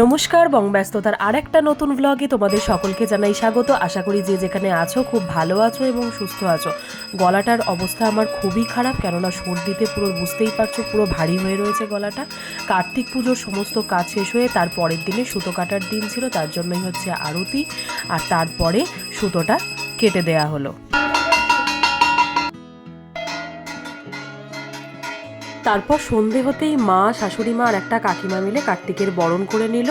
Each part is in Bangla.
নমস্কার, বং ব্যস্ততার আর একটা নতুন ব্লগে তোমাদের সকলকে জানাই স্বাগত। আশা করি যে যেখানে আছো খুব ভালো আছো এবং সুস্থ আছো। গলাটার অবস্থা আমার খুবই খারাপ, কেননা সর্দিতে পুরো বুঝতেই পারছ, পুরো ভারী হয়ে রয়েছে গলাটা। কার্তিক পুজোর সমস্ত কাজ শেষ হয়ে তার পরের দিনে সুতো কাটার দিন ছিল, তার জন্যই হচ্ছে আরতি। আর তারপরে সুতোটা কেটে দেয়া হলো। তারপর সন্ধে হতেই মা, শাশুড়ি মা আর একটা কাকিমা মিলে কার্তিকের বরণ করে নিল।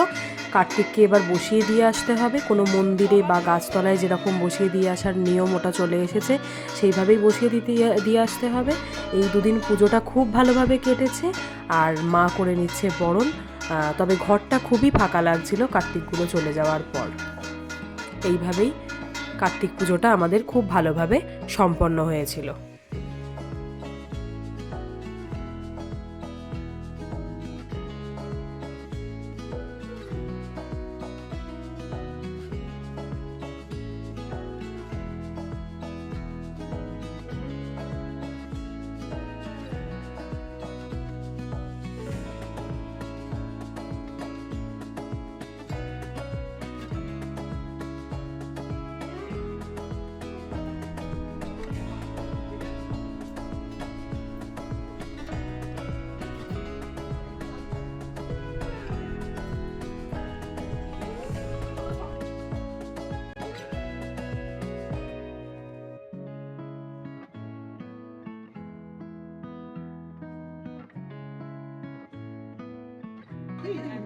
কার্তিককে এবার বসিয়ে দিয়ে আসতে হবে। কোনো মন্দিরে বা গাছতলায় যেরকম বসিয়ে দিয়ে আসার নিয়ম ওটা চলে এসেছে, সেইভাবেই বসিয়ে দিতে, দিয়ে আসতে হবে। এই দুদিন পুজোটা খুব ভালোভাবে কেটেছে আর মা করে নিচ্ছে বরণ। তবে ঘরটা খুবই ফাঁকা লাগছিল কার্তিকগুলো চলে যাওয়ার পর। এইভাবেই কার্তিক পুজোটা আমাদের খুব ভালোভাবে সম্পন্ন হয়েছিল। Please.